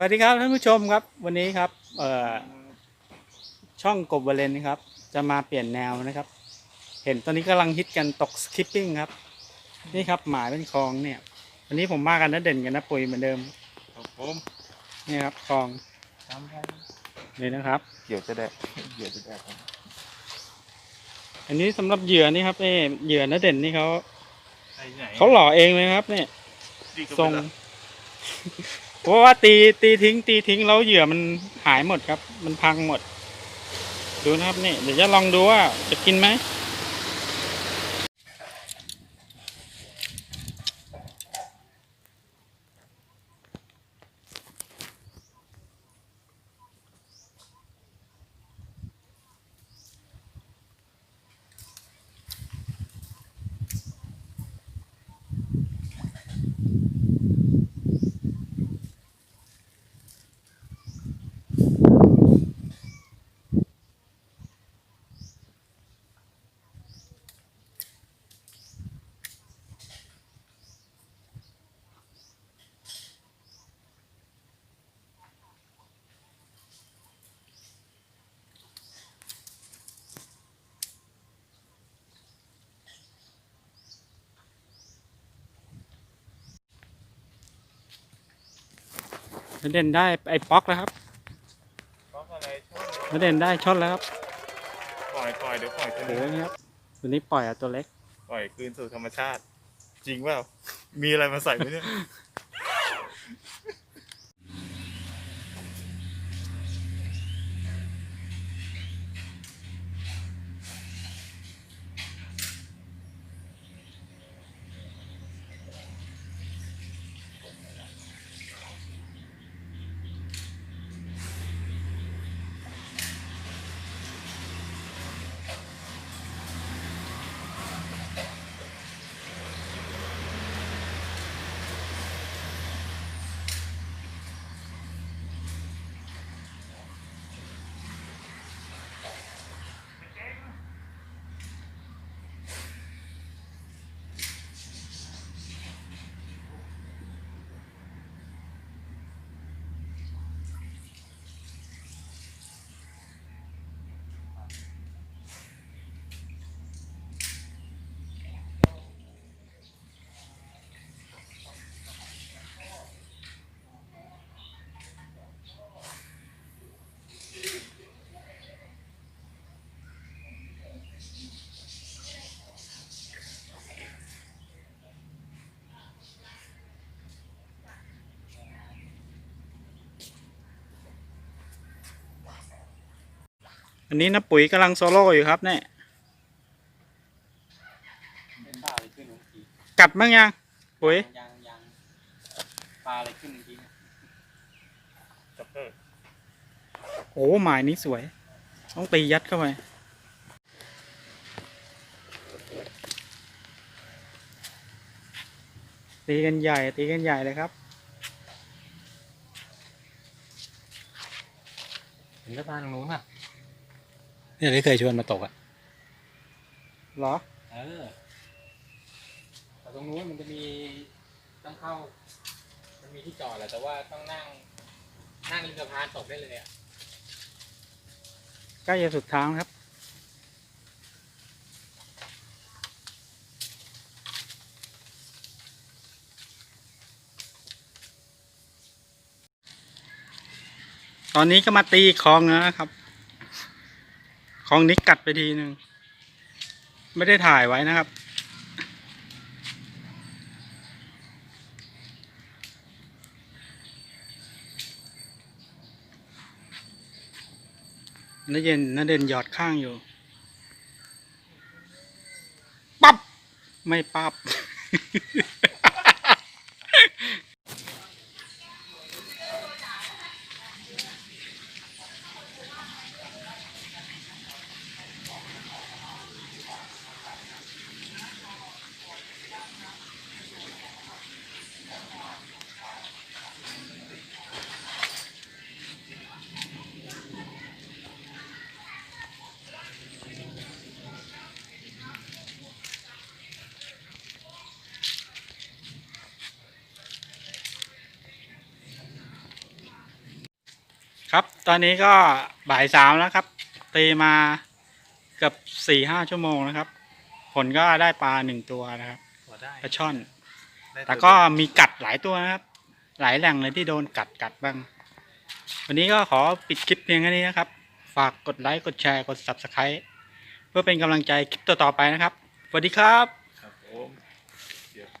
สวัสดีครับท่านผู้ชมครับวันนี้ครับเอ่อช่องกบวาเลนนะครับ จะมาเปลี่ยนแนวนะครับ เห็นตอนนี้กำลังฮิตกันตกสคิปปิ้งครับ นี่ครับหมายเป็นคลองเนี่ย วันนี้ผมมากันนะเด่นกันนะปุ๋ยเหมือนเดิมครับผมนี่ครับคลองทำให้นี่นะครับ เกี่ยวจะได้เกี่ยวจะได้ครับอันนี้สำหรับเหยื่อนี่ครับเอ้เหยื่อนะเด่นนี่เขาไอ้ไหนเขาหล่อเองเลยครับเนี่ย ดีก็ทรงไม่ละ เพราะว่าตีตีทิ้ง ตีทิ้งแล้วเหยื่อมันหายหมดครับ มันพังหมด ดูนะครับนี่เดี๋ยวจะลองดูว่าจะกินไหม เด่นได้ไอ้ป๊อกแล้วครับเพราะอะไรช่วยนาเด่นได้ช็อตแล้วครับ ปล่อยปล่อยเดี๋ยวปล่อยตัวโอ้โหนี้นี่ครับตัวนี้ปล่อยอะตัวเล็ก ปล่อยคืนสู่ธรรมชาติ จริงเปล่ามีอะไรมาใส่ไหมเนี่ย อันนี้นะปุ๋ยกำลังโซโล่อยู่ครับเนี่ยกัดบ้างยังปุ๋ยยังยังปลาอะไรขึ้นเมื่อกี้เนี่ยจับเตอร์โอ้หมายนี้สวย ต้องตียัดเข้าไปตีกันใหญ่ตีกันใหญ่เลยครับเห็นสะพานตรงนู้นป่ะ เนี่ยที่เคยชวนมาตกอะเหรอ เออแต่ตรงนู้นมันจะมีต้องเข้า มันมีที่จอดแหละแต่ว่าต้องนั่ง นั่งริมสะพานตกได้เลยอะใกล้จะสุดทางครับ ตอนนี้ก็มาตีคลองแล้วนะครับ คลองนี้กัดไปทีหนึ่ง ไม่ได้ถ่ายไว้นะครับนาเย็นนาเด่นหยอดข้างอยู่ ปั๊บ ไม่ปั๊บ ครับ ตอนนี้ก็บ่ายสามแล้วครับ ตีมาเกือบสี่ห้าชั่วโมงนะครับ ผลก็ได้ปลาหนึ่งตัวนะครับพอได้ปลาช่อน ได้แต่ก็มีกัดหลายตัวนะครับ หลายแหล่งเลยที่โดนกัดกัดบ้าง วันนี้ก็ขอปิดคลิปเพียงแค่นี้นะครับ ฝากกดไลค์ กดแชร์ กด subscribe เพื่อเป็นกำลังใจคลิปต่อๆไปนะครับ สวัสดีครับ ครับผม